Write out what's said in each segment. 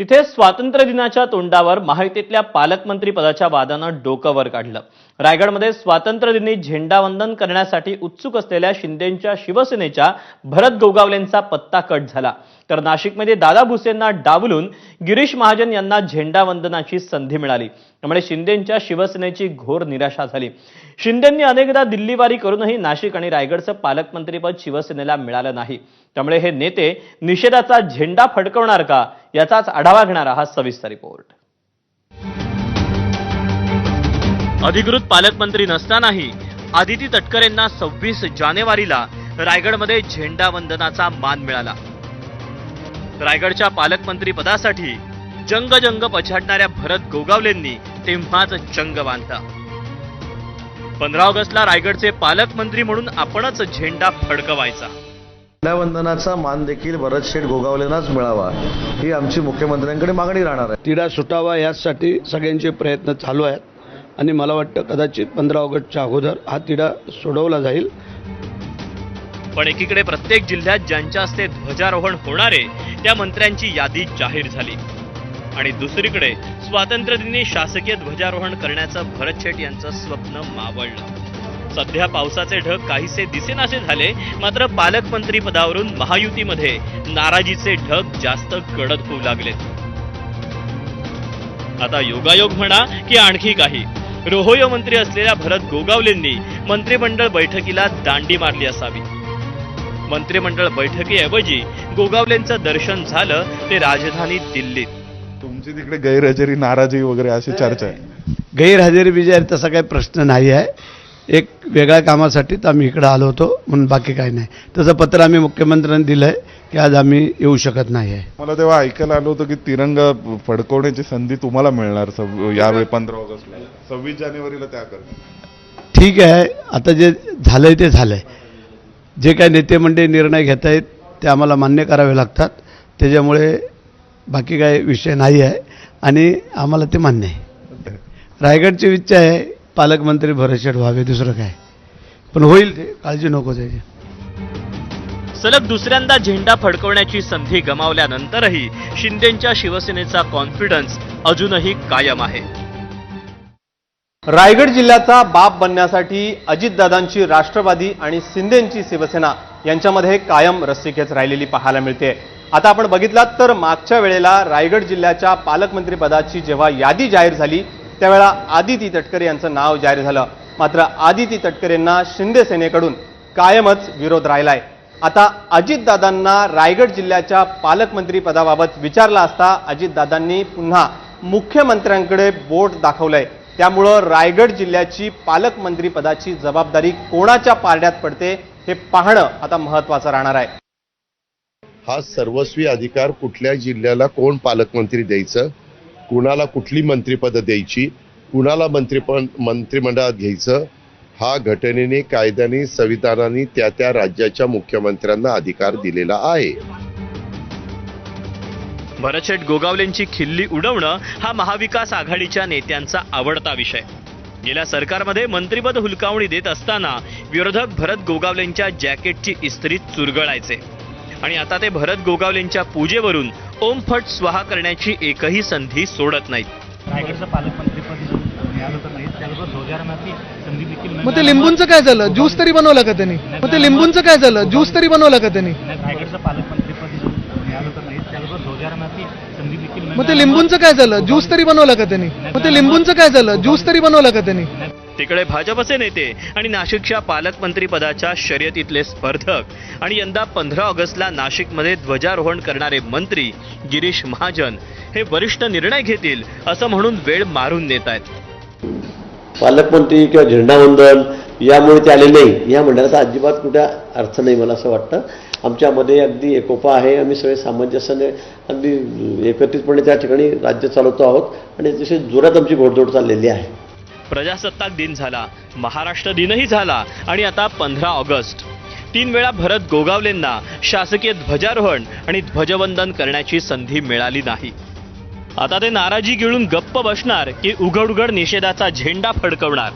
तिथे स्वातंत्र्य दिनाच्या तोंडावर महायुतीतल्या पालकमंत्री पदाच्या वादानं डोकं वर काढलं. रायगडमध्ये स्वातंत्र्यदिनी झेंडावंदन करण्यासाठी उत्सुक असलेल्या शिंदेच्या शिवसेनेच्या भरत गोगावलेंचा पत्ता कट झाला. तर नाशिकमध्ये दादा भुसेंना डावलून गिरीश महाजन यांना झेंडावंदनाची संधी मिळाली. त्यामुळे शिंदेंच्या शिवसेनेची घोर निराशा झाली. शिंदेंनी अनेकदा दिल्लीवारी करूनही नाशिक आणि रायगडचं पालकमंत्रीपद शिवसेनेला मिळालं नाही. त्यामुळे हे नेते निषेधाचा झेंडा फडकवणार का याचाच आढावा घेणारा हा सविस्तर रिपोर्ट. अधिकृत पालकमंत्री नसतानाही आदिती तटकरेंना सव्वीस जानेवारीला रायगडमध्ये झेंडा वंदनाचा मान मिळाला. रायगडच्या पालकमंत्री पदासाठी जंग जंग पछाडणाऱ्या भरत गोगावलेंनी तेव्हाच चंग बांधला. पंधरा ऑगस्टला रायगडचे पालकमंत्री म्हणून आपणच झेंडा फडकवायचा. झेंडावंदनाचा मान देखील भरत शेठ गोगावलेंनाच मिळावा ही आमची मुख्यमंत्र्यांकडे मागणी राहणार आहे. तिढा सुटावा यासाठी सगळ्यांचे प्रयत्न चालू आहेत आणि मला वाटतं कदाचित पंधरा ऑगस्टच्या अगोदर हा तिढा सोडवला जाईल. पण एकीकडे प्रत्येक जिल्ह्यात ज्यांच्या हस्ते ध्वजारोहण होणारे त्या मंत्र्यांची यादी जाहीर झाली. आणि दुसरीकडे स्वातंत्र्यदिनी शासकीय ध्वजारोहण करण्याचं भरत शेट यांचं स्वप्न मावळलं. सध्या पावसाचे ढग काहीसे दिसेनासे झाले मात्र पालकमंत्री पदावरून महायुतीमध्ये नाराजीचे ढग जास्त गडद होऊ लागलेत. आता योगायोग म्हणा की आणखी काही. रोहोयो मंत्री असलेल्या भरत गोगावलेंनी मंत्रिमंडळ बैठकीला दांडी मारली असावी. मंत्रिमंडळ बैठकीऐवजी गोगावलेंचं दर्शन झालं ते राजधानी दिल्लीत. तुमची तिकडे गैरहजेरी नाराजी वगैरे अशी चर्चा आहे. गैरहजेरी बिजेरी तसा काही प्रश्न नाही आहे. एक वेगळ्या कामासाठीच आम्ही इकडं आलो होतो म्हणून बाकी काही नाही. तसं पत्र आम्ही मुख्यमंत्र्यांनी दिलं आहे की आज आम्ही येऊ शकत नाही आहे. मला तेव्हा ऐकायला आलं होतं की तिरंगा फडकवण्याची संधी तुम्हाला मिळणार सव- यावेळी पंधरा ऑगस्टला. सव्वीस जानेवारीला त्या करणार ठीक आहे आता जे झालंय ते झालंय. जे काही नेते मंडळी निर्णय घेत आहेत ते आम्हाला मान्य करावे लागतात. त्याच्यामुळे बाकी काही विषय नाही आहे आणि आम्हाला ते मान्य आहे. रायगडची इच्छा आहे पालकमंत्री भरशेट व्हावे दुसरं काय? पण होईल ते काळजी नको त्याची. सलग दुसऱ्यांदा झेंडा फडकवण्याची संधी गमावल्यानंतरही शिंदेच्या शिवसेनेचा कॉन्फिडन्स अजूनही कायम आहे. रायगड जिल्ह्याचा बाप बनण्यासाठी अजितदादांची राष्ट्रवादी आणि शिंदेची शिवसेना यांच्यामध्ये कायम रस्सीखेच राहिलेली पाहायला मिळते. आता आपण बघितलात तर मागच्या वेळेला रायगड जिल्ह्याच्या पालकमंत्रीपदाची जेव्हा यादी जाहीर झाली त्यावेळेला आदिती तटकरे यांचं नाव जाहीर झालं. मात्र आदिती तटकरेंना शिंदे सेनेकडून कायमच विरोध राहिलाय. आता अजितदादांना रायगड जिल्ह्याच्या पालकमंत्रीपदाबाबत विचारला असता अजितदादांनी पुन्हा मुख्यमंत्र्यांकडे बोट दाखवलंय. त्यामुळं रायगड जिल्ह्याची पालकमंत्रीपदाची जबाबदारी कोणाच्या पारड्यात पडते हे पाहणं आता महत्वाचं राहणार आहे. हा सर्वस्वी अधिकार कुठल्या जिल्ह्याला कोण पालकमंत्री द्यायचं? कुणाला कुठली मंत्रिपदं द्यायची? कुणाला मंत्रीप मंत्रिमंडळात घ्यायचं? हा घटनेने कायद्याने संविधानाने त्या त्या राज्याच्या मुख्यमंत्र्यांना अधिकार दिलेला आहे. भरतशेठ गोगावलेंची खिल्ली उडवणं हा महाविकास आघाडीच्या नेत्यांचा आवडता विषय. गेल्या सरकारमध्ये मंत्रिपद हुलकावणी देत असताना विरोधक भरत गोगावलेंच्या जॅकेटची इस्त्री चुरगळायचे. आणि आता ते भरत गोगावलेंच्या पूजेवरून ओम फट स्वाहा करण्याची एकही संधी सोडत नाहीत. रायगडचं पालकमंत्रीपद मिळालं तर नाही त्याबरोबर रोजगाराची संधी देखील मग ते लिंबूंचं काय झालं? ज्यूस तरी बनवला का त्यांनी? मग ते लिंबूंचं काय झालं? ज्यूस तरी बनवला का त्यांनी रायगडचं पालकमंत्रीपद मिळालं तर नाही त्याबरोबर रोजगाराची संधी देखील मग ते लिंबूंचं काय झालं? ज्यूस तरी बनवला का त्यांनी? मग ते लिंबूंचं काय झालं? ज्यूस तरी बनवला का त्यांनी? तिकडे भाजपचे नेते आणि नाशिकच्या पालकमंत्री पदाच्या शर्यतीतले स्पर्धक आणि यंदा पंधरा ऑगस्टला नाशिकमध्ये ध्वजारोहण करणारे मंत्री गिरीश महाजन हे वरिष्ठ निर्णय घेतील असं म्हणून वेळ मारून नेत आहेत. पालकमंत्री किंवा झेंडावंदन यामुळे ते आले नाही. या म्हणण्याचा अजिबात कुठे अर्थ नाही मला असं वाटतं. आमच्यामध्ये अगदी एकोपा आहे. आम्ही सगळे सामंजस्याने अगदी एकत्रितपणे त्या ठिकाणी राज्य चालवतो आहोत. आणि अतिशय जोरात आमची घोडदौड चाललेली आहे. प्रजासत्ताक दिन झाला. महाराष्ट्र दिनही झाला. आणि आता पंधरा ऑगस्ट. तीन वेळा भरत गोगावलेंना शासकीय ध्वजारोहण आणि ध्वजवंदन करण्याची संधी मिळाली नाही. आता ते नाराजी गिळून गप्प बसणार की उघड उघड निषेधाचा झेंडा फडकवणार.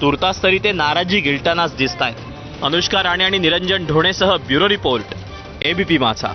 तुर्तास तरी ते नाराजी गिळतानाच दिसत आहेत अनुष्का राणे आणि निरंजन ढोणेसह ब्युरो रिपोर्ट एबीपी माझा